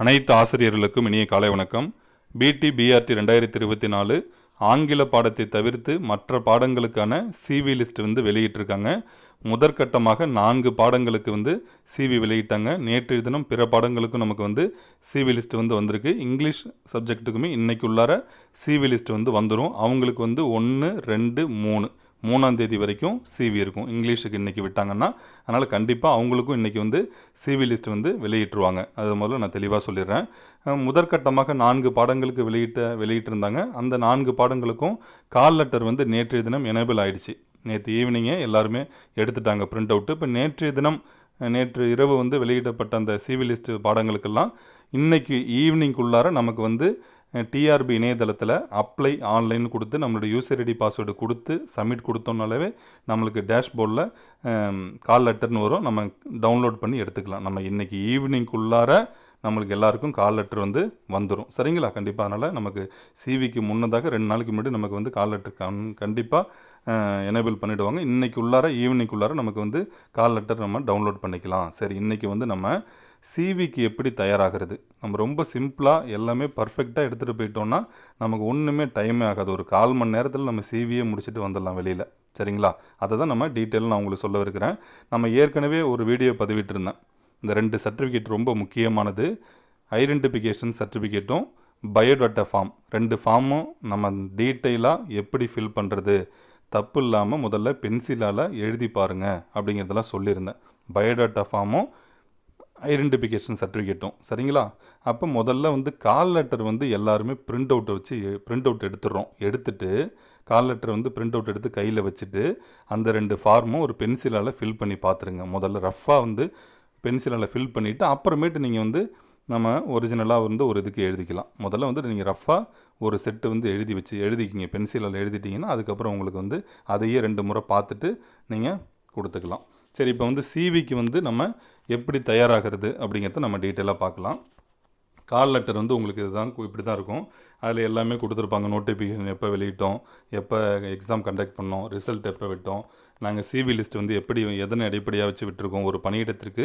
அனைத்து ஆசிரியர்களுக்கும் இனிய காலை வணக்கம். பிடி பிஆர்டி ரெண்டாயிரத்தி இருபத்தி நாலு ஆங்கில பாடத்தை தவிர்த்து மற்ற பாடங்களுக்கான சிவி லிஸ்ட் வந்து வெளியிட்டிருக்காங்க. முதற்கட்டமாக நான்கு பாடங்களுக்கு வந்து சிவி வெளியிட்டாங்க. நேற்று தினம் பிற பாடங்களுக்கும் நமக்கு வந்து சிவி லிஸ்ட் வந்து வந்திருக்கு. இங்கிலீஷ் சப்ஜெக்ட்டுக்குமே இன்றைக்கு உள்ளார சிவி லிஸ்ட் வந்து வந்துடும் அவங்களுக்கு வந்து ஒன்று ரெண்டு மூணு. மூணாந்தேதி வரைக்கும் சிவி இருக்கும். இங்கிலீஷுக்கு இன்றைக்கி விட்டாங்கன்னா அதனால் கண்டிப்பாக அவங்களுக்கும் இன்றைக்கி வந்து சிவி லிஸ்ட் வந்து வெளியிட்டுருவாங்க. அது முதல்ல நான் தெளிவாக சொல்லிடுறேன். முதற்கட்டமாக நான்கு பாடங்களுக்கு வெளியிட்ட வெளியிட்டிருந்தாங்க. அந்த நான்கு பாடங்களுக்கும் கால் லெட்டர் வந்து நேற்றைய தினம் எனேபிள் ஆகிடுச்சு நேற்று ஈவினிங்கே எல்லாருமே எடுத்துட்டாங்க பிரிண்ட் அவுட்டு இப்போ நேற்றைய தினம் நேற்று இரவு வந்து வெளியிடப்பட்ட அந்த சிவிலிஸ்ட் பாடங்களுக்கெல்லாம் இன்றைக்கி ஈவினிங்குள்ளார நமக்கு வந்து டிஆர்பி இணையதளத்தில் அப்ளை ஆன்லைன் கொடுத்து நம்மளோட யூசர் ஐடி பாஸ்வேர்டு கொடுத்து சப்மிட் கொடுத்தோம்னாலே நம்மளுக்கு டேஷ்போர்டில் கால் லெட்டர்னு வரும். நம்ம டவுன்லோட் பண்ணி எடுத்துக்கலாம். நம்ம இன்றைக்கி ஈவினிங்குள்ளார நம்மளுக்கு எல்லாருக்கும் கால் லெட்டர் வந்து வந்துடும் சரிங்களா? கண்டிப்பாக அதனால் நமக்கு சிவிக்கு முன்னதாக ரெண்டு நாளைக்கு முன்னாடி நமக்கு வந்து கால் லெட்டர் கண் கண்டிப்பாக எனேபிள் பண்ணிவிடுவாங்க இன்றைக்கு உள்ளார ஈவினிங் உள்ளார நமக்கு வந்து கால் லெட்டர் நம்ம டவுன்லோட் பண்ணிக்கலாம். சரி இன்றைக்கி வந்து நம்ம சிவிக்கு எப்படி தயாராகிறது? நம்ம ரொம்ப சிம்பிளாக எல்லாமே பர்ஃபெக்டாக எடுத்துகிட்டு போயிட்டோம்னா நமக்கு ஒன்றுமே டைமே ஆகாது. ஒரு கால் மணி நேரத்தில் நம்ம சிவியை முடிச்சுட்டு வந்துடலாம் வெளியில். சரிங்களா? அதை தான் நம்ம டீட்டெயில் நான் உங்களுக்கு சொல்ல இருக்கிறேன் நம்ம ஏற்கனவே ஒரு வீடியோ பதிவிட்டிருந்தேன். இந்த ரெண்டு சர்டிஃபிகேட் ரொம்ப முக்கியமானது. ஐடென்டிஃபிகேஷன் சர்டிஃபிகேட்டும் பயோடாட்டா ஃபார்ம் ரெண்டு ஃபார்மும் நம்ம டீட்டெயிலாக எப்படி ஃபில் பண்ணுறது தப்பு இல்லாமல் முதல்ல பென்சிலால் எழுதி பாருங்கள் அப்படிங்கிறதெல்லாம் சொல்லியிருந்தேன். பயோடாட்டா ஃபார்மும் ஐடென்டிஃபிகேஷன் சர்டிஃபிகேட்டும் சரிங்களா? அப்போ முதல்ல வந்து கால் லெட்டர் வந்து எல்லாருமே பிரிண்ட் அவுட்டை வச்சு பிரிண்ட் அவுட் எடுத்துடுறோம். எடுத்துட்டு கால் லெட்டர் வந்து பிரிண்ட் அவுட் எடுத்து கையில் வச்சுட்டு அந்த ரெண்டு ஃபார்மும் ஒரு பென்சிலால் ஃபில் பண்ணி பார்த்துருங்க. முதல்ல ரஃப்பாக வந்து பென்சிலால் ஃபில் பண்ணிவிட்டு அப்புறமேட்டு நீங்கள் வந்து நம்ம ஒரிஜினலாக வந்து ஒரு இதுக்கு எழுதிக்கலாம். முதல்ல வந்து நீங்கள் ரஃப்பாக ஒரு செட்டு வந்து எழுதி வச்சு எழுதிக்கிங்க. பென்சிலால் எழுதிட்டிங்கன்னா அதுக்கப்புறம் உங்களுக்கு வந்து அதையே ரெண்டு முறை பார்த்துட்டு நீங்கள் கொடுத்துக்கலாம். சரி இப்போ வந்து சிவிக்கு வந்து நம்ம எப்படி தயாராகிறது அப்படிங்கிறத நம்ம டீட்டெயிலாக பார்க்கலாம். கால் லெட்டர் வந்து உங்களுக்கு இதுதான் இப்படி தான் இருக்கும். அதில் எல்லாமே கொடுத்துருப்பாங்க. நோட்டிஃபிகேஷன் எப்போ வெளியிட்டோம் எப்போ எக்ஸாம் கண்டக்ட் பண்ணோம் ரிசல்ட் எப்போ விட்டோம். நாங்கள் சிவி லிஸ்ட் வந்து எப்படி எதனை அடிப்படையாக வச்சு விட்டுருக்கோம் ஒரு பணியிடத்திற்கு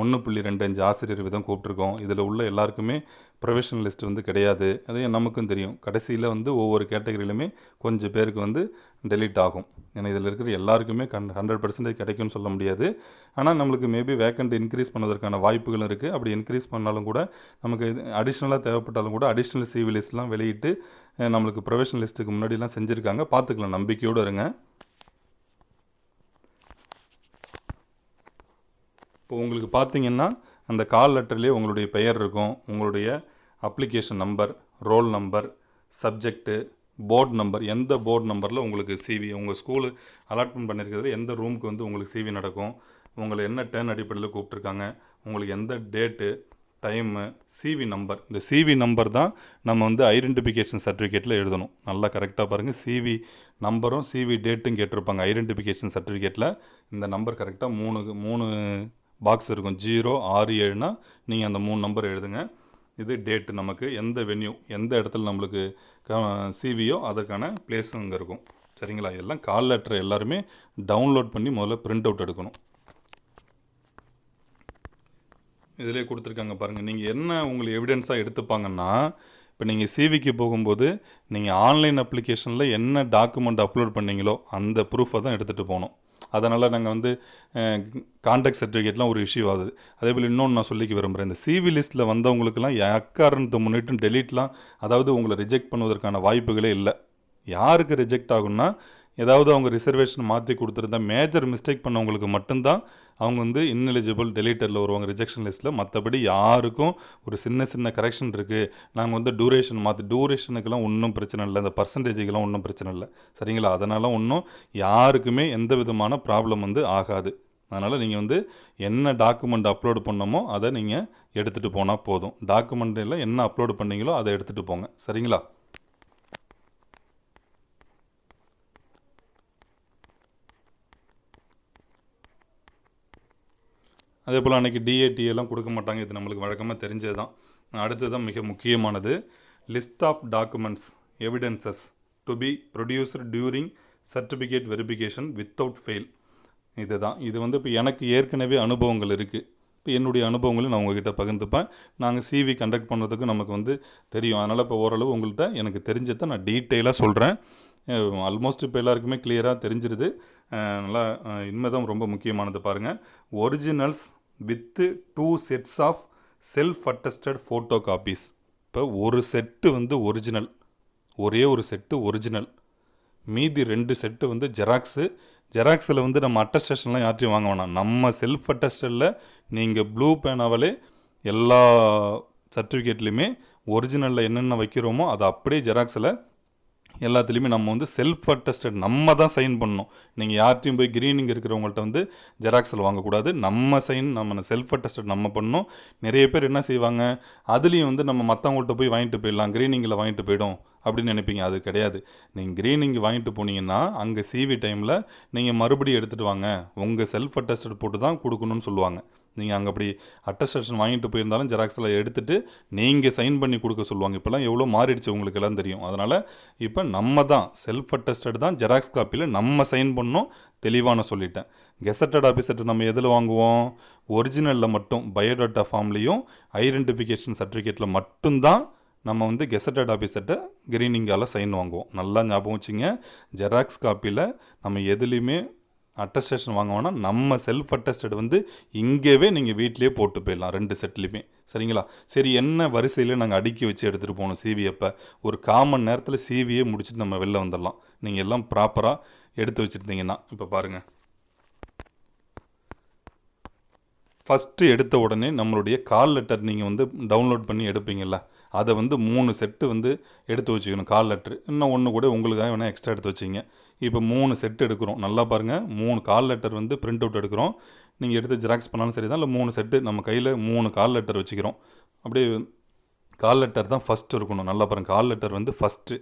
ஒன்று புள்ளி ரெண்டு அஞ்சு ஆசிரியர் விதம் கூப்பிட்ருக்கோம் இதில் உள்ள எல்லாருக்குமே ப்ரொஃபஷனல் லிஸ்ட் வந்து கிடையாது. அதையும் நமக்கும் தெரியும். கடைசியில் வந்து ஒவ்வொரு கேட்டகரியிலுமே கொஞ்சம் பேருக்கு வந்து டெலீட் ஆகும். ஏன்னா இதில் இருக்கிற எல்லாருக்குமே கண் ஹண்ட்ரட் பர்சன்டேஜ் கிடைக்கும்னு சொல்ல முடியாது. ஆனால் நம்மளுக்கு மேபி வேக்கண்ட் இன்க்ரீஸ் பண்ணுவதற்கான வாய்ப்புகளும் இருக்குது அப்படி இன்க்ரீஸ் பண்ணாலும் கூட நமக்கு அடிஷ்னலாக தேவைப்பட்டாலும் கூட அடிஷ்னல் சிவி லிஸ்ட்லாம் வெளியிட்டு நம்மளுக்கு ப்ரொஃபஷனல் லிஸ்ட்டுக்கு முன்னாடிலாம் செஞ்சுருக்காங்க. பார்த்துக்கலாம். நம்பிக்கையோடு இருங்க. இப்போ உங்களுக்கு பார்த்தீங்கன்னா அந்த கால் லெட்டர்லேயே உங்களுடைய பெயர் இருக்கும். உங்களுடைய application number roll number subject board number எந்த போர்டு நம்பரில் உங்களுக்கு சிவி உங்கள் ஸ்கூலு அலாட்மெண்ட் பண்ணியிருக்கிறதுல எந்த ரூமுக்கு வந்து உங்களுக்கு சிவி நடக்கும்? உங்களை என்ன டேர்ன் அடிப்படையில் கூப்பிட்ருக்காங்க உங்களுக்கு எந்த டேட்டு டைமு சிவி நம்பர் இந்த சிவி நம்பர் தான் நம்ம வந்து ஐடென்டிஃபிகேஷன் சர்டிஃபிகேட்டில் எழுதணும். நல்லா கரெக்டாக பாருங்கள் சிவி நம்பரும் சிவி டேட்டும் கேட்டிருப்பாங்க. ஐடென்டிஃபிகேஷன் சர்டிஃபிகேட்டில் இந்த நம்பர் கரெக்டாக மூணு மூணு பாக்ஸ் இருக்கும். ஜீரோ ஆறு ஏழுனா நீங்கள் அந்த மூணு நம்பர் எழுதுங்க. இது டேட்டு நமக்கு எந்த வென்யூ எந்த இடத்துல நம்மளுக்கு சிவியோ அதற்கான பிளேஸ் இங்கே இருக்கும். சரிங்களா? இதெல்லாம் கால் லெட்டர் எல்லாருமே டவுன்லோட் பண்ணி முதல்ல பிரிண்ட் அவுட் எடுக்கணும். இதிலே கொடுத்துருக்காங்க பாருங்கள் நீங்கள் என்ன உங்களுக்கு எவிடன்ஸாக எடுத்துப்பாங்கன்னா இப்போ நீங்கள் சிவிக்கு போகும்போது நீங்கள் ஆன்லைன் அப்ளிகேஷனில் என்ன டாக்குமெண்ட் அப்லோட் பண்ணீங்களோ அந்த ப்ரூஃபை தான் எடுத்துகிட்டு போகணும். அதனால் நாங்கள் வந்து கான்டாக்ட் சர்டிஃபிகேட்லாம் ஒரு இஷ்யூ ஆகுது. அதே போல் இன்னொன்று நான் சொல்லிக்க விரும்புகிறேன் இந்த சிவி லிஸ்ட்டில் வந்தவங்களுக்குலாம் எக்காரணத்தை முன்னிட்டு டெலீட்லாம் அதாவது உங்களை ரிஜெக்ட் பண்ணுவதற்கான வாய்ப்புகளே இல்லை. யாருக்கு ரிஜெக்ட் ஆகும்னா ஏதாவது அவங்க ரிசர்வேஷன் மாற்றி கொடுத்துருந்தா மேஜர் மிஸ்டேக் பண்ணவங்களுக்கு மட்டும்தான் அவங்க வந்து இன்எலிஜிபிள் டெலிட்டரில் வருவாங்க ரிஜெக்ஷன் லிஸ்ட்டில் மற்றபடி யாருக்கும் ஒரு சின்ன சின்ன கரெக்ஷன் இருக்குது நாங்கள் வந்து டூரேஷன் மாற்றி டூரேஷனுக்கெல்லாம் ஒன்றும் பிரச்சனை இல்லை. அந்த பர்சன்டேஜுக்கெல்லாம் ஒன்றும் பிரச்சனை இல்லை. சரிங்களா? அதனால் ஒன்றும் யாருக்குமே எந்த விதமான ப்ராப்ளம் வந்து ஆகாது. அதனால் நீங்கள் வந்து என்ன டாக்குமெண்ட் அப்லோடு பண்ணமோ அதை நீங்கள் எடுத்துகிட்டு போனால் போதும். டாக்குமெண்ட்டில் என்ன அப்லோடு பண்ணீங்களோ அதை எடுத்துகிட்டு போங்க. சரிங்களா? அதே போல் அன்றைக்கி டிஏடி எல்லாம் கொடுக்க மாட்டாங்க. இது நம்மளுக்கு வழக்கமாக தெரிஞ்சது தான் அடுத்தது தான் மிக முக்கியமானது. List of documents evidences to be produced during certificate verification without fail இதுதான். இது வந்து இப்போ எனக்கு ஏற்கனவே அனுபவங்கள் இருக்குது இப்போ என்னுடைய அனுபவங்களையும் நான் உங்ககிட்ட பகிர்ந்துப்பேன். நாங்கள் சிவி கண்டக்ட் பண்ணுறதுக்கு நமக்கு வந்து தெரியும். அதனால் இப்போ ஓரளவு உங்கள்கிட்ட எனக்கு தெரிஞ்சதை நான் டீட்டெயிலாக சொல்கிறேன் ஆல்மோஸ்ட் இப்போ எல்லாருக்குமே கிளியராக தெரிஞ்சிருது. நல்லா அஹ் தான் ரொம்ப முக்கியமானது பாருங்கள் originals with two sets of self attested photo copies இப்போ ஒரு செட்டு வந்து ஒரிஜினல் ஒரே ஒரு செட்டு ஒரிஜினல் மீதி ரெண்டு செட்டு வந்து ஜெராக்ஸு ஜெராக்ஸில் வந்து நம்ம அட்டஸ்டேஷன்லாம் யார்ட்டையும் வாங்க வேணாம். நம்ம செல்ஃப் அட்டஸ்டடில் நீங்கள் ப்ளூ பேனாவலே எல்லா சர்டிஃபிகேட்லேயுமே ஒரிஜினலில் என்னென்ன வைக்கிறோமோ அதை அப்படியே ஜெராக்ஸில் எல்லாத்துலேயுமே நம்ம வந்து செல்ஃப் அட்டஸ்டட் நம்ம தான் சைன் பண்ணணும். நீங்கள் யார்ட்டையும் போய் க்ரீனிங் இருக்கிறவங்கள்ட்ட வந்து ஜெராக்ஸில் வாங்கக்கூடாது. நம்ம சைன் நம்ம செல்ஃப் அட்டஸ்டட் நம்ம பண்ணணும். நிறைய பேர் என்ன செய்வாங்க? அதுலேயும் வந்து நம்ம மற்றவங்கள்ட்ட போய் வாங்கிட்டு போயிடலாம். க்ரீனிங்கில் வாங்கிட்டு போயிடும் அப்படின்னு நினைப்பீங்க. அது கிடையாது. நீங்கள் க்ரீனிங் வாங்கிட்டு போனீங்கன்னா அங்கே சிவி டைமில் நீங்கள் மறுபடியும் எடுத்துகிட்டு வாங்க. உங்கள் செல்ஃப் அட்டஸ்டட் போட்டு தான் கொடுக்கணும்னு சொல்லுவாங்க. நீங்கள் அங்கே அப்படி அட்டஸ்டேஷன் வாங்கிட்டு போயிருந்தாலும் ஜெராக்ஸில் எடுத்துகிட்டு நீங்கள் சைன் பண்ணி கொடுக்க சொல்லுவாங்க. இப்போல்லாம் எவ்வளோ மாறிடுச்சு உங்களுக்கு எல்லாம் தெரியும். அதனால் இப்போ நம்ம தான் செல்ஃப் அட்டஸ்டட் தான் ஜெராக்ஸ் காப்பியில் நம்ம சைன் பண்ணோம் தெளிவான சொல்லிட்டேன். கெசட்டட் ஆஃபீஸர்ட்டு நம்ம எதில் வாங்குவோம்? ஒரிஜினலில் மட்டும் பயோடாட்டா ஃபார்ம்லேயும் ஐடென்டிஃபிகேஷன் சர்டிஃபிகேட்டில் மட்டும்தான் நம்ம வந்து கெசட்டட் ஆஃபீஸர்கிட்ட கிரீனிங்கால் சைன் வாங்குவோம். நல்லா ஞாபகம் வச்சுங்க. ஜெராக்ஸ் காப்பியில் நம்ம எதுலேயுமே அட்டஸ்டேஷன் வாங்குவோன்னா நம்ம செல்ஃப் அட்டஸ்டட் வந்து இங்கேவே நீங்கள் வீட்லேயே போட்டு போயிடலாம் ரெண்டு செட்லேயுமே சரிங்களா? சரி என்ன வரிசையில் நாங்கள் அடுக்கி வச்சு எடுத்துகிட்டு போகணும் சிவி அப்போ? ஒரு காமன் நேரத்தில் சிவியே முடிச்சுட்டு நம்ம வெளில வந்துடலாம். நீங்கள் எல்லாம் ப்ராப்பராக எடுத்து வச்சுருந்தீங்கன்னா இப்போ பாருங்கள் ஃபஸ்ட்டு எடுத்த உடனே நம்மளுடைய கால் லெட்டர் நீங்கள் வந்து டவுன்லோட் பண்ணி எடுப்பீங்கள்ல அதை வந்து மூணு செட்டு வந்து எடுத்து வச்சுக்கணும். கால் லெட்ரு இன்னும் ஒன்று கூட உங்களுக்காக வேணால் எக்ஸ்ட்ரா எடுத்து வச்சிங்க. இப்போ மூணு செட்டு எடுக்கிறோம். நல்லா பாருங்கள் மூணு கால் லெட்டர் வந்து பிரிண்ட் அவுட் எடுக்கிறோம். நீங்கள் எடுத்து ஜெராக்ஸ் பண்ணாலும் சரி தான் இல்லை மூணு செட்டு நம்ம கையில் மூணு கால் லெட்டர் வச்சுக்கிறோம். அப்படியே கால் லெட்டர் தான் ஃபஸ்ட்டு இருக்கணும். நல்லா பாருங்கள் கால் லெட்டர் வந்து ஃபஸ்ட்டு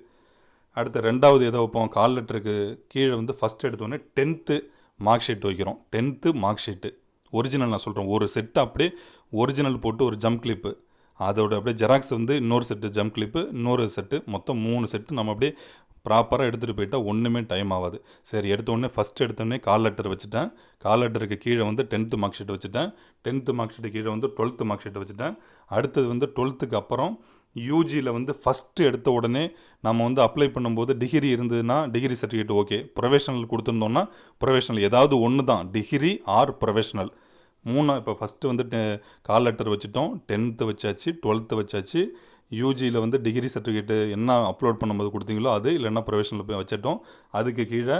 அடுத்து ரெண்டாவது எதை வைப்போம்? கால் லெட்டருக்கு கீழே வந்து ஃபஸ்ட் எடுத்தோடனே டென்த்து மார்க் ஷீட் வைக்கிறோம். டென்த்து மார்க் ஷீட்டு ஒரிஜினல் நான் சொல்கிறேன் ஒரு செட்டு அப்படியே ஒரிஜினல் போட்டு ஒரு ஜம்ப் கிளிப்பு அதோட அப்படியே ஜெராக்ஸ் வந்து இன்னொரு செட்டு ஜம்ப் கிளிப்பு இன்னொரு செட்டு மொத்தம் மூணு செட்டு நம்ம அப்படியே ப்ராப்பராக எடுத்துகிட்டு போயிட்டால் ஒன்றுமே டைம் ஆகாது. சரி எடுத்த உடனே ஃபஸ்ட் எடுத்தோடனே கால் லெட்டர் வச்சுட்டேன். கால் லெட்டருக்கு கீழே வந்து டென்த்து மார்க் ஷீட் வச்சுட்டேன். டென்த்து மார்க் ஷீட்டு கீழே வந்து டுவெல்த்து மார்க் ஷீட் வச்சுட்டேன். அடுத்தது வந்து டுவெல்த்துக்கு அப்புறம் யூஜியில் வந்து ஃபஸ்ட்டு எடுத்த உடனே நம்ம வந்து அப்ளை பண்ணும்போது டிகிரி இருந்ததுன்னா டிகிரி சர்டிஃபிகேட் ஓகே ப்ரொஃபஷனல் கொடுத்துருந்தோம்னா ப்ரொஃபஷனல் ஏதாவது ஒன்று தான் டிகிரி ஆர் ப்ரொஃபஷனல் மூணு இப்போ ஃபஸ்ட்டு வந்து டெ- கால் லெட்டர் வச்சுட்டோம். டென்த்து வச்சாச்சு டுவெல்த்து வச்சாச்சு. யூஜியில் வந்து டிகிரி சர்டிஃபிகேட்டு என்ன அப்லோட் பண்ணும்போது கொடுத்தீங்களோ அது இல்லைன்னா ப்ரொஃபஷனில் போய் வச்சிட்டோம். அதுக்கு கீழே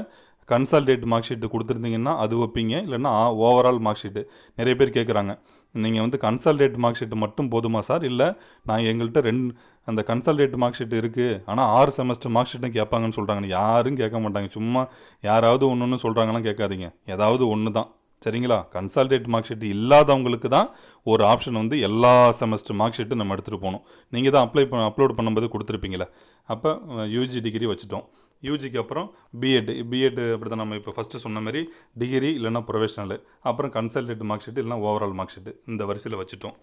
கன்சால்டேட் மார்க் ஷீட்டு கொடுத்துருந்தீங்கன்னா அது வைப்பீங்க. இல்லைன்னா ஓவரால் மார்க் ஷீட்டு நிறைய பேர் கேட்குறாங்க நீங்கள் வந்து கன்சால்டேட் மார்க் ஷீட்டு மட்டும் போதுமா சார்? இல்லை நான் எங்கள்கிட்ட ரெண்டு அந்த கன்சால்டேட் மார்க் ஷீட் இருக்குது ஆனால் ஆறு செமஸ்டர் மார்க் ஷீட்டும் கேட்பாங்கன்னு சொல்கிறாங்க யாரும் கேட்க மாட்டாங்க. சும்மா யாராவது ஒன்று ஒன்று சொல்கிறாங்கலாம் கேட்காதீங்க. ஏதாவது ஒன்று தான் சரிங்களா? கன்சால்டேட் மார்க் ஷீட் இல்லாதவங்களுக்கு தான் ஒரு ஆப்ஷன் வந்து எல்லா செமஸ்டர் மார்க் ஷீட்டும் நம்ம எடுத்துகிட்டு போகணும். நீங்கள் தான் அப்ளை பண்ண அப்லோட் பண்ணும்போது கொடுத்துருப்பீங்களே அப்போ யூஜி டிகிரி வச்சுட்டோம். யூஜிக்கு அப்புறம் பிஎட் பிஎட் அப்படி தான் நம்ம இப்போ ஃபஸ்ட்டு சொன்ன மாதிரி டிகிரி இல்லைன்னா ப்ரொஃபஷனலு அப்புறம் கன்சல்டேட் மார்க் ஷீட் இல்லைன்னா ஓவரால் மார்க் ஷீட்டு இந்த வரிசையில் வச்சுட்டோம்.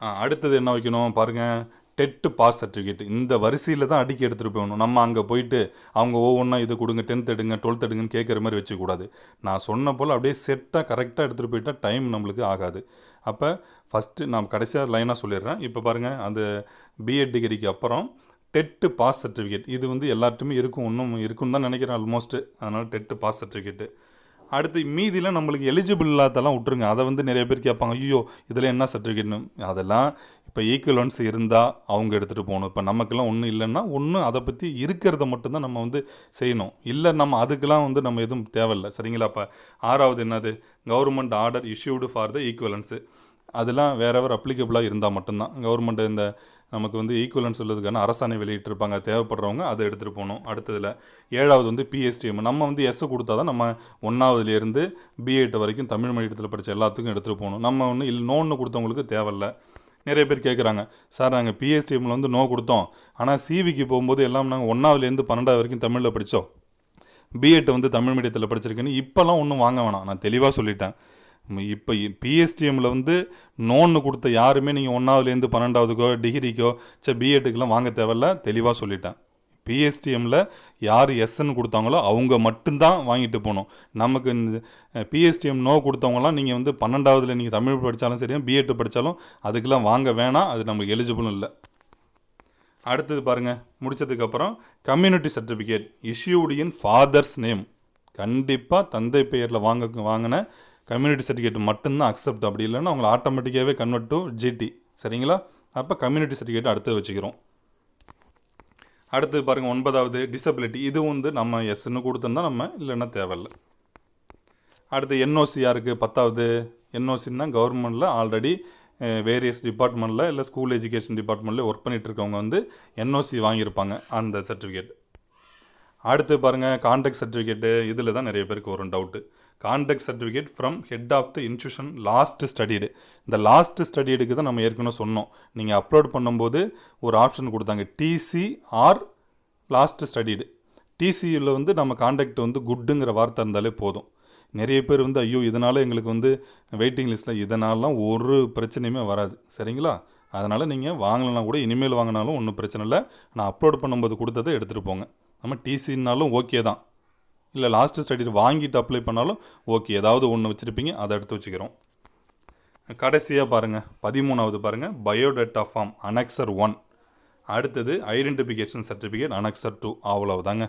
ஆ, அடுத்தது என்ன வைக்கணும்? பாருங்கள் டெட்டு பாஸ் சர்டிஃபிகேட் இந்த வரிசையில் தான் அடிக்கி எடுத்துகிட்டு போகணும். நம்ம அங்கே போயிட்டு அவங்க ஒவ்வொன்றா இது கொடுங்க டென்த் எடுங்க டுவெல்த் எடுங்கன்னு கேட்குற மாதிரி வச்சுக்கூடாது. நான் சொன்ன போல் அப்படியே செட்டாக கரெக்டாக எடுத்துகிட்டு போயிட்டால் டைம் நம்மளுக்கு ஆகாது. அப்போ ஃபஸ்ட்டு நான் கடைசியாக லைனாக சொல்லிடுறேன். இப்போ பாருங்கள் அந்த பிஎட் டிகிரிக்கு அப்புறம் டெட்டு பாஸ் சர்டிஃபிகேட். இது வந்து எல்லார்ட்டுமே இருக்கும் இன்னும் இருக்குன்னு தான் நினைக்கிறேன் ஆல்மோஸ்ட்டு அதனால் டெட்டு பாஸ் சர்டிஃபிகேட்டு. அடுத்து மீதியில் நம்மளுக்கு எலிஜிபிள் இல்லாதெல்லாம் விட்ருங்க அதை வந்து நிறைய பேர் கேட்பாங்க ஐயோ இதில் என்ன சர்டிஃபிகேட்னு அதெல்லாம் இப்போ ஈக்குவலன்ஸ் இருந்தால் அவங்க எடுத்துகிட்டு போகணும். இப்போ நமக்கெல்லாம் ஒன்றும் இல்லைன்னா ஒன்றும் அதை பற்றி இருக்கிறத மட்டும்தான் நம்ம வந்து செய்யணும். இல்லை நம்ம அதுக்கெலாம் வந்து நம்ம எதுவும் தேவையில்லை. சரிங்களா? அப்போ ஆறாவது என்னது? Government order issued for the equivalence அதெல்லாம் வேற வேறு அப்ளிகபிளாக இருந்தால் மட்டும்தான். கவர்மெண்ட் இந்த நமக்கு வந்து ஈக்குவலன்ஸ் சொல்லுறதுக்கான அரசாணை வெளியிட்டிருப்பாங்க. தேவைப்படுறவங்க அதை எடுத்துகிட்டு போகணும். அடுத்ததில் ஏழாவது வந்து பிஎஸ்டிஎம் நம்ம வந்து எஸ்ஸை கொடுத்தா தான் நம்ம ஒன்றாவதுலேருந்து பிஎட் வரைக்கும் தமிழ் மீடியத்தில் படித்த எல்லாத்துக்கும் எடுத்துகிட்டு போகணும். நம்ம ஒன்று இல்லை நோன்னு கொடுத்தவங்களுக்கு தேவையில்ல. நிறைய பேர் கேட்குறாங்க சார் நாங்கள் பிஎஸ்டிஎம்மில் வந்து நோ கொடுத்தோம். ஆனால் சிவிக்கு போகும்போது எல்லாம் நாங்கள் ஒன்றாவதுலேருந்து பன்னெண்டாவது வரைக்கும் தமிழில் படித்தோம் பிஎட் வந்து தமிழ் மீடியத்தில் படிச்சிருக்கேன்னு இப்போல்லாம் ஒன்றும் வாங்க வேணாம். நான் தெளிவாக சொல்லிட்டேன். இப்போ பிஎஸ்டிஎம்மில் வந்து நோன்னு கொடுத்த யாருமே நீங்கள் ஒன்றாவதுலேருந்து பன்னெண்டாவதுக்கோ டிகிரிக்கோ சே பிஎட்டுக்கெலாம் வாங்க தேவையில்ல. தெளிவாக சொல்லிட்டேன். பிஎஸ்டிஎம்மில் யார் எஸ்ன்னு கொடுத்தாங்களோ அவங்க மட்டும்தான் வாங்கிட்டு போகணும். நமக்கு பிஎஸ்டிஎம் நோ கொடுத்தவங்கலாம் நீங்கள் வந்து பன்னெண்டாவதுல நீங்கள் தமிழ் படித்தாலும் சரி பிஎட்டு படித்தாலும் அதுக்கெல்லாம் வாங்க வேணாம். அது நமக்கு எலிஜிபிளும் இல்லை. அடுத்தது பாருங்கள் முடித்ததுக்கப்புறம் கம்யூனிட்டி சர்டிஃபிகேட் இஷ்யூடியின் ஃபாதர்ஸ் நேம் கண்டிப்பாக தந்தை பெயரில் வாங்க வாங்கின கம்யூனிட்டி சர்டிஃபிகேட் மட்டும்தான் அக்செப்ட் அப்படி இல்லைன்னா அவங்களை ஆட்டோமேட்டிக்காகவே கன்வெர்ட் டு ஜிடி சரிங்களா? அப்போ கம்யூனிட்டி சர்டிஃபிகேட் அடுத்து வச்சுக்கிறோம். அடுத்து பாருங்கள் ஒன்பதாவது டிசபிலிட்டி இது வந்து நம்ம எஸ்ன்னு கொடுத்துருந்தா நம்ம இல்லைன்னா தேவையில்ல. அடுத்து என்ஓசி யாருக்கு? பத்தாவது என்ஓசின்னா கவர்மெண்ட்டில் ஆல்ரெடி வேரியஸ் டிபார்ட்மெண்ட்டில் இல்லை ஸ்கூல் எஜுகேஷன் டிபார்ட்மெண்ட்டில் ஒர்க் பண்ணிட்டு இருக்கவங்க வந்து என்ஓசி வாங்கியிருப்பாங்க அந்த சர்டிஃபிகேட் அடுத்து பாருங்கள் கான்டாக்ட் சர்டிஃபிகேட்டு இதில் தான் நிறைய பேருக்கு வரும் doubt contact certificate from head of the institution last studied இந்த லாஸ்ட் ஸ்டடிடுக்கு தான் நம்ம ஏற்கனவே சொன்னோம். நீங்கள் அப்லோட் பண்ணும்போது ஒரு ஆப்ஷன் கொடுத்தாங்க. டிசி ஆர் லாஸ்ட் ஸ்டடிடு டிசியில் வந்து நம்ம கான்டாக்ட் வந்து குட்டுங்கிற வார்த்தை இருந்தாலே போதும். நிறைய பேர் வந்து ஐயோ இதனால் எங்களுக்கு வந்து வெயிட்டிங் லிஸ்ட்டில் இதனாலலாம் ஒரு பிரச்சனையுமே வராது. சரிங்களா? அதனால் நீங்கள் வாங்கலைன்னா கூட இனிமேல் வாங்கினாலும் ஒன்றும் பிரச்சனை இல்லை. நான் அப்லோட் பண்ணும்போது கொடுத்ததை எடுத்துகிட்டு போங்க. நம்ம டிசின்னாலும் ஓகே தான். இல்லை லாஸ்ட் ஸ்டடி வாங்கிட்டு அப்ளை பண்ணாலும் ஓகே ஏதாவது ஒன்று வச்சுருப்பீங்க அதை எடுத்து வச்சுக்கிறோம். கடைசியாக பாருங்கள் பதிமூணாவது பாருங்கள் பயோடேட்டா ஃபார்ம் அனெக்சர் ஒன் அடுத்தது ஐடென்டிஃபிகேஷன் சர்டிஃபிகேட் அனெக்சர் டூ அவ்வளவுதாங்க.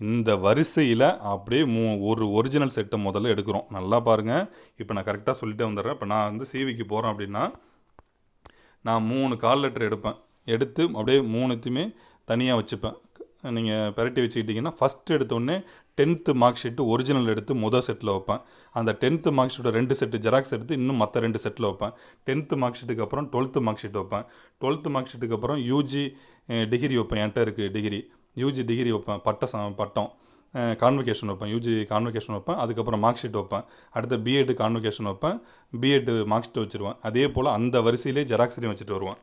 இந்த வரிசையில் அப்படியே மூ ஒரு ஒரிஜினல் செட்டை முதல்ல எடுக்கிறோம். நல்லா பாருங்கள் இப்போ நான் கரெக்டாக சொல்லிட்டே வந்துடுறேன். இப்போ நான் வந்து சிவிக்கு போகிறேன் அப்படின்னா நான் மூணு கால் லெட்டர் எடுப்பேன். எடுத்து அப்படியே மூணுத்தையுமே தனியாக வச்சுப்பேன். நீங்கள் பெரட்டி வச்சுக்கிட்டிங்கன்னா ஃபஸ்ட் எடுத்தோடனே டென்த்து மார்க் ஷீட்டு ஒரிஜினல் எடுத்து மொதல் செட்டில் வைப்பேன். அந்த டென்த்து மார்க் ஷீட்டோட ரெண்டு செட்டு ஜெராக்ஸ் எடுத்து இன்னும் மற்ற ரெண்டு செட்டில் வைப்பேன். டென்த்து மார்க் ஷீட்டுக்கு அப்புறம் டுவெல்த்து மார்க் ஷீட் வைப்பேன். டுவெல்த்து மார்க் ஷீட்டுக்கு அப்புறம் யூஜி டிகிரி வைப்பேன். என்கிட்ட இருக்குது டிகிரி யூஜி டிகிரி வைப்பேன். பட்ட ச பட்டம். கான்வெகேஷன் வைப்பேன். யூஜி கான்வெகேஷன் வைப்பேன். அதுக்கப்புறம் மார்க் ஷீட் வைப்பேன். அடுத்த பிஎட் கான்வெகேஷன் வைப்பேன். பிஎட் மார்க் ஷீட் வச்சுருவேன். அதே போல் அந்த வரிசையிலே ஜெராக்ஸையும் வச்சுட்டு வருவேன்.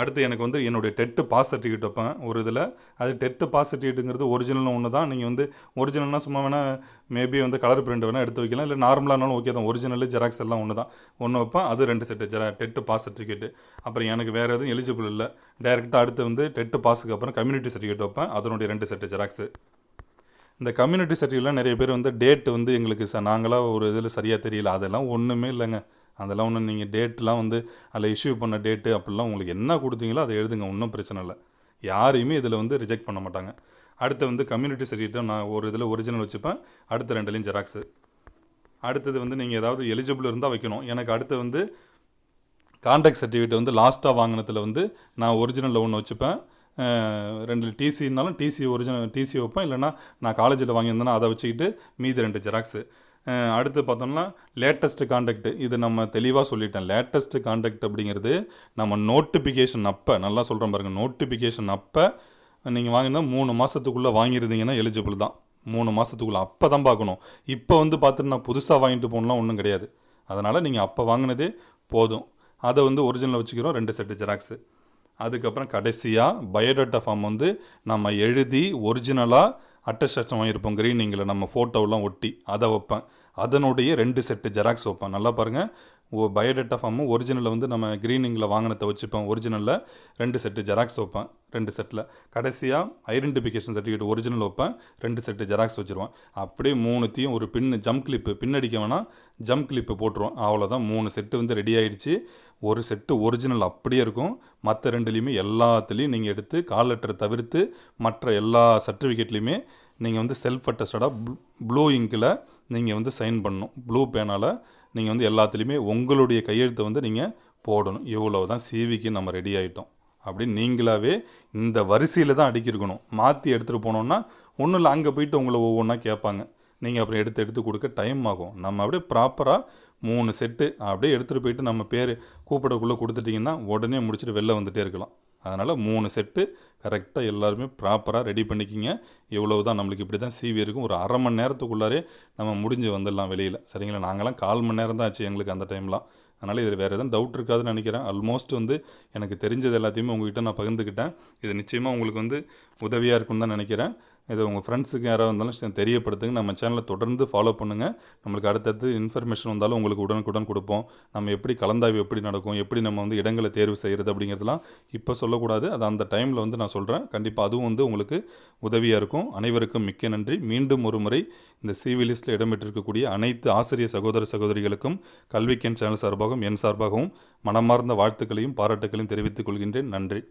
அடுத்து எனக்கு வந்து என்னுடைய டெட்டு பாஸ் சர்டிஃபிகேட் வைப்பேன். ஒரு இதில் அது டெட்டு பாஸ் சர்டிஃபிகேட்டுங்கிறது ஒரிஜினல் ஒன்று தான். நீங்கள் வந்து ஒரிஜினல்னால் சும்மா வேணால் மேபி வந்து கலர் பிரிண்ட் வேணால் எடுத்து வைக்கலாம். இல்லை நார்மலானாலும் ஓகே தான். ஒரிஜினல் ஜெராக்ஸ் எல்லாம் ஒன்று தான். ஒன்று வைப்பேன். அது ரெண்டு செட்டு ஜெரா டெட்டு பாஸ் சர்டிஃபிகேட்டு அப்புறம் எனக்கு வேறு எதுவும் எலிஜிபிள் இல்லை. டேரெக்டாக அடுத்து வந்து டெட்டு பாஸுக்கு அப்புறம் கம்யூனிட்டி சர்டிஃபிகேட் வைப்பேன். அதனுடைய ரெண்டு செட்டு ஜெராக்ஸு இந்த கம்யூனிட்டி சர்டிஃபிகேட்லாம் நிறைய பேர் வந்து டேட் வந்து எங்களுக்கு ச நாங்களாக ஒரு இதில் சரியாக தெரியல. அதெல்லாம் ஒன்றுமே இல்லைங்க. அதெல்லாம் ஒன்று நீங்கள் டேட்லாம் வந்து அதில் இஷ்யூ பண்ண டேட்டு அப்படிலாம் உங்களுக்கு என்ன கொடுத்தீங்களோ அதை எழுதுங்க ஒன்றும் பிரச்சனை இல்லை. யாரையுமே இதில் வந்து ரிஜெக்ட் பண்ண மாட்டாங்க. அடுத்து வந்து கம்யூனிட்டி சர்டிஃபிகேட்டை நான் ஒரு இதில் ஒரிஜினல் வச்சுப்பேன் அடுத்த ரெண்டுலேயும் ஜெராக்ஸு அடுத்தது வந்து நீங்கள் ஏதாவது எலிஜிபிள் இருந்தால் வைக்கணும். எனக்கு அடுத்து வந்து கான்டாக்ட் சர்டிஃபிகேட் வந்து லாஸ்ட்டாக வாங்கினதில் வந்து நான் ஒரிஜினலில் ஒன்று வச்சுப்பேன். ரெண்டு டிசினாலும் டிசி ஒரிஜினல் டிசி வைப்பேன். இல்லைனா நான் காலேஜில் வாங்கியிருந்தேன்னா அதை வச்சுக்கிட்டு மீதி ரெண்டு ஜெராக்ஸு அடுத்து பார்த்தோம்னா லேட்டஸ்ட் காண்டாக்ட் இது நம்ம தெளிவாக சொல்லிட்டேன். லேட்டஸ்ட் காண்டாக்ட் அப்படிங்கிறது நம்ம நோட்டிஃபிகேஷன் அப்போ நல்லா சொல்கிறேன் பாருங்கள் நோட்டிஃபிகேஷன் அப்போ நீங்கள் வாங்கினா மூணு மாதத்துக்குள்ளே வாங்கியிருந்தீங்கன்னா எலிஜிபிள் தான். மூணு மாதத்துக்குள்ளே அப்போ தான் பார்க்கணும். இப்போ வந்து பார்த்துட்டு நான் புதுசாக வாங்கிட்டு போகணும்லாம் ஒன்றும் கிடையாது. அதனால் நீங்கள் அப்போ வாங்கினதே போதும். அதை வந்து ஒரிஜினல் வச்சுக்கிறோம் ரெண்டு செட்டு ஜெராக்ஸு அதுக்கப்புறம் கடைசியாக பயோடேட்டா ஃபார்ம் வந்து நம்ம எழுதி ஒரிஜினலாக அட்டஸ்டேஷன் வாங்கியிருப்போம் க்ரீனிங்கில் நம்ம ஃபோட்டோவெலாம் ஒட்டி அதை வைப்பேன். அதனுடைய ரெண்டு செட்டு ஜெராக்ஸ் வைப்பேன். நல்லா பாருங்கள் பயோடேட்டா ஃபார்மும் ஒரிஜினலில் வந்து நம்ம க்ரீனிங்கில் வாங்கினத்தை வச்சுப்பேன். ஒரிஜினலில் ரெண்டு செட்டு ஜெராக்ஸ் வைப்பேன். ரெண்டு செட்டில் கடைசியாக ஐடென்டிஃபிகேஷன் சர்டிஃபிகேட் ஒரிஜினல் வைப்பேன். ரெண்டு செட்டு ஜெராக்ஸ் வச்சுருவேன். அப்படியே மூணுத்தையும் ஒரு பின்னு ஜம் கிளிப்பு பின்னடிக்க வேணால் ஜம் கிளிப்பு போட்டுருவோம் அவ்வளோதான் மூணு செட்டு வந்து ரெடி ஆகிடுச்சு ஒரு செட்டு ஒரிஜினல் அப்படியே இருக்கும். மற்ற ரெண்டுலேயுமே எல்லாத்துலேயும் நீங்கள் எடுத்து கால் லெட்டரை தவிர்த்து மற்ற எல்லா சர்டிஃபிகேட்லேயுமே நீங்கள் வந்து செல்ஃப் அட்டஸ்டடாக ப்ளூ இங்கில் நீங்கள் வந்து சைன் பண்ணணும். ப்ளூ பேனால் நீங்கள் வந்து எல்லாத்துலேயுமே உங்களுடைய கையெழுத்தை வந்து நீங்கள் போடணும். இவ்வளோ தான் சிவிக்கு நம்ம ரெடி ஆகிட்டோம் அப்படின்னு நீங்களாவே இந்த வரிசையில் தான் அடிக்கிருக்கணும். மாற்றி எடுத்துகிட்டு போனோன்னா ஒன்றும் இல்லை அங்கே போயிட்டு உங்களை ஒவ்வொன்றா கேட்பாங்க. நீங்கள் அப்புறம் எடுத்து எடுத்து கொடுக்க டைம் ஆகும். நம்ம அப்படியே ப்ராப்பராக மூணு செட்டு அப்படியே எடுத்துகிட்டு போயிட்டு நம்ம பேர் கூப்பிடக்குள்ளே கொடுத்துட்டிங்கன்னா உடனே முடிச்சுட்டு வெளில வந்துகிட்டே இருக்கலாம். அதனால் மூணு செட்டு கரெக்டாக எல்லாருமே ப்ராப்பராக ரெடி பண்ணிக்கிங்க. எவ்வளோ தான் நம்மளுக்கு இப்படி தான் சிவி இருக்கும். ஒரு அரை மணி நேரத்துக்குள்ளாரே நம்ம முடிஞ்சு வந்துடலாம் வெளியில். சரிங்களா? நாங்களாம் கால் மணி நேரம் தான் ஆச்சு எங்களுக்கு அந்த டைம்லாம் அதனால் இது வேறு எதுவும் டவுட் இருக்காதுன்னு நினைக்கிறேன். ஆல்மோஸ்ட் வந்து எனக்கு தெரிஞ்சது எல்லாத்தையுமே உங்ககிட்ட நான் பகிர்ந்துக்கிட்டேன். இது நிச்சயமாக உங்களுக்கு வந்து உதவியாக இருக்கும்னு தான் நினைக்கிறேன். இது உங்கள் ஃப்ரெண்ட்ஸுக்கு யாராவது இருந்தாலும் தெரியப்படுத்துங்க. நம்ம சேனலை தொடர்ந்து ஃபாலோ பண்ணுங்கள் நம்மளுக்கு அடுத்தடுத்து இன்ஃபர்மேஷன் வந்தாலும் உங்களுக்கு உடனுக்குடன் கொடுப்போம். நம்ம எப்படி கலந்தாய்வு எப்படி நடக்கும் எப்படி நம்ம வந்து இடங்களை தேர்வு செய்கிறது அப்படிங்கிறதுலாம் இப்போ சொல்லக்கூடாது. அது அந்த டைமில் வந்து நான் சொல்கிறேன் கண்டிப்பாக அதுவும் வந்து உங்களுக்கு உதவியாக இருக்கும். அனைவருக்கும் மிக்க நன்றி. மீண்டும் ஒரு முறை இந்த சிவி லிஸ்ட்டில் இடம்பெற்றிருக்கக்கூடிய அனைத்து ஆசிரியர் சகோதர சகோதரிகளுக்கும் கல்விக்கென் சேனல் சார்பாகவும் என் சார்பாகவும் மனமார்ந்த வாழ்த்துக்களையும் பாராட்டுக்களையும் தெரிவித்துக் கொள்கின்றேன். நன்றி.